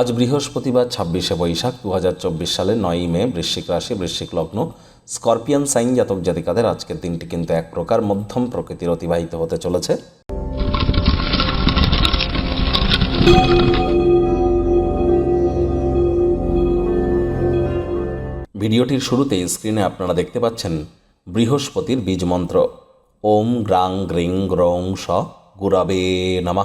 আজ বৃহস্পতিবার, ছাব্বিশে বৈশাখ দু হাজার চব্বিশ সালের নয়ই মে, বৃশ্চিক রাশি, বৃশ্চিক লগ্ন। স্করপিয়ান সাইন জাতক জাতিকাদের আজকের দিনটি কিন্তু এক প্রকার মধ্যম প্রকৃতির অতিবাহিত হতে চলেছে। ভিডিওটির শুরুতেই স্ক্রিনে আপনারা দেখতে পাচ্ছেন বৃহস্পতির বীজ মন্ত্র। ওম গ্রাং গ্রিং গ্রং স, গুরাবে, নামা।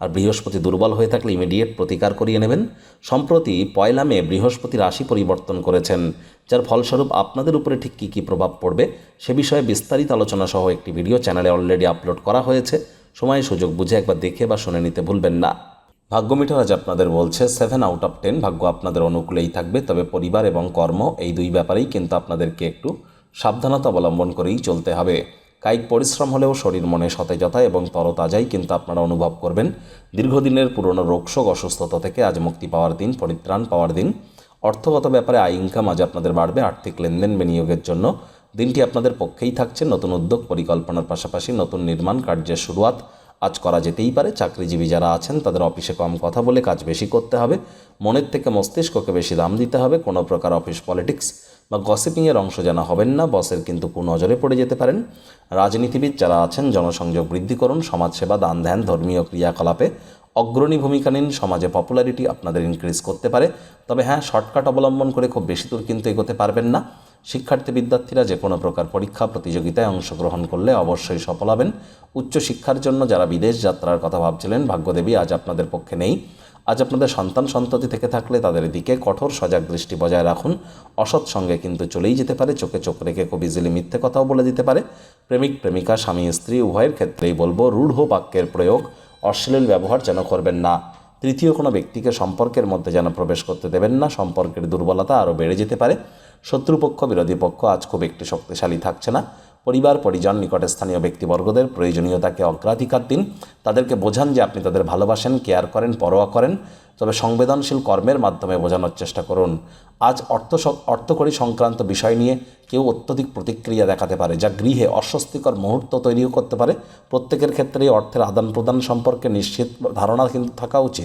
আর বৃহস্পতি দুর্বল হয়ে থাকলে ইমিডিয়েট প্রতিকার করিয়ে নেবেন। সম্প্রতি পয়লা মে বৃহস্পতি রাশি পরিবর্তন করেছেন, যার ফলস্বরূপ আপনাদের উপরে ঠিক কী কী প্রভাব পড়বে সে বিষয়ে বিস্তারিত আলোচনা সহ একটি ভিডিও চ্যানেলে অলরেডি আপলোড করা হয়েছে। সময় সুযোগ বুঝে একবার দেখে বা শুনে নিতে ভুলবেন না। ভাগ্য মিটার আজ আপনাদের বলছে সেভেন আউট অফ টেন ভাগ্য আপনাদের অনুকূলেই থাকবে, তবে পরিবার এবং কর্ম এই দুই ব্যাপারেই কিন্তু আপনাদেরকে একটু সাবধানতা অবলম্বন করেই চলতে হবে। কায়িক পরিশ্রম হলেও শরীর মনে সতেজতা এবং তরতাজাই কিন্তু আপনারা অনুভব করবেন দীর্ঘদিনের পুরনো রোগশোক, অসুস্থতা থেকে আজ মুক্তি পাওয়ার দিন, পরিত্রাণ পাওয়ার দিন। অর্থগত ব্যাপারে আয় ইনকাম আজ আপনাদের বাড়বে, আর্থিক লেনদেন বিনিয়োগের জন্য। দিনটি আপনাদের পক্ষেই থাকছে, নতুন উদ্যোগ, পরিকল্পনার পাশাপাশি নতুন নির্মাণ কার্যের শুরুয়াত। আজ করা যেতেই পারে, চাকরিজীবী যারা আছেন, তাদের অফিসে কম কথা বলে কাজ বেশি করতে হবে। মনের থেকে মস্তিষ্ককে বেশি দাম দিতে হবে। কোনো প্রকার অফিস পলিটিক্স বা গসিপিংয়ের অংশ যেন হবেন না বসের কিন্তু কুনজরে পড়ে যেতে পারেন। রাজনীতিবিদ যারা আছেন, জনসংযোগ বৃদ্ধি করুন, সমাজসেবা, দান ধ্যান, ধর্মীয় ক্রিয়াকলাপে অগ্রণী ভূমিকা নিন, সমাজে পপুলারিটি আপনাদের ইনক্রিজ করতে পারে। তবে হ্যাঁ শর্টকাট অবলম্বন করে খুব বেশি দূর কিন্তু এগোতে পারবেন না। শিক্ষার্থী বিদ্যার্থীরা যে কোনো প্রকার পরীক্ষা, প্রতিযোগিতায় অংশগ্রহণ করলে অবশ্যই সফল হবেন। উচ্চশিক্ষার জন্য যারা বিদেশ যাত্রার কথা ভাবছিলেন, ভাগ্যদেবী আজ আপনাদের পক্ষে নেই। আজ আপনাদের সন্তান সন্ততি থেকে থাকলে তাদের দিকে কঠোর সজাগ দৃষ্টি বজায় রাখুন। অসৎ সঙ্গে কিন্তু চলেই যেতে পারে, চোখে চোখ রেখে খুব ইজিলি মিথ্যে কথাও বলে দিতে পারে। প্রেমিক, প্রেমিকা, স্বামী, স্ত্রী উভয়ের ক্ষেত্রেই বলব, রূঢ় বাক্যের প্রয়োগ অশ্লীল ব্যবহার যেন করবেন না। তৃতীয় কোনো ব্যক্তিকে সম্পর্কের মধ্যে যেন প্রবেশ করতে দেবেন না, সম্পর্কের দুর্বলতা আরও বেড়ে যেতে পারে। শত্রুপক্ষ, বিরোধী পক্ষ আজ খুব একটি শক্তিশালী থাকছে না। পরিবার, পরিজন, নিকটে স্থানীয় ব্যক্তিবর্গদের প্রয়োজনীয়তাকে অগ্রাধিকার দিন। তাদেরকে বোঝান যে আপনি তাদের ভালোবাসেন, কেয়ার করেন, পরোয়া করেন। তবে সংবেদনশীল কর্মের মাধ্যমে বোঝানোর চেষ্টা করুন। আজ অর্থ অর্থকরী সংক্রান্ত বিষয় নিয়ে কেউ অত্যধিক প্রতিক্রিয়া দেখাতে পারে, যা গৃহে অস্বস্তিকর মুহূর্ত তৈরিও করতে পারে। প্রত্যেকের ক্ষেত্রেই অর্থের আদান প্রদান সম্পর্কে নিশ্চিত ধারণা কিন্তু থাকা উচিত।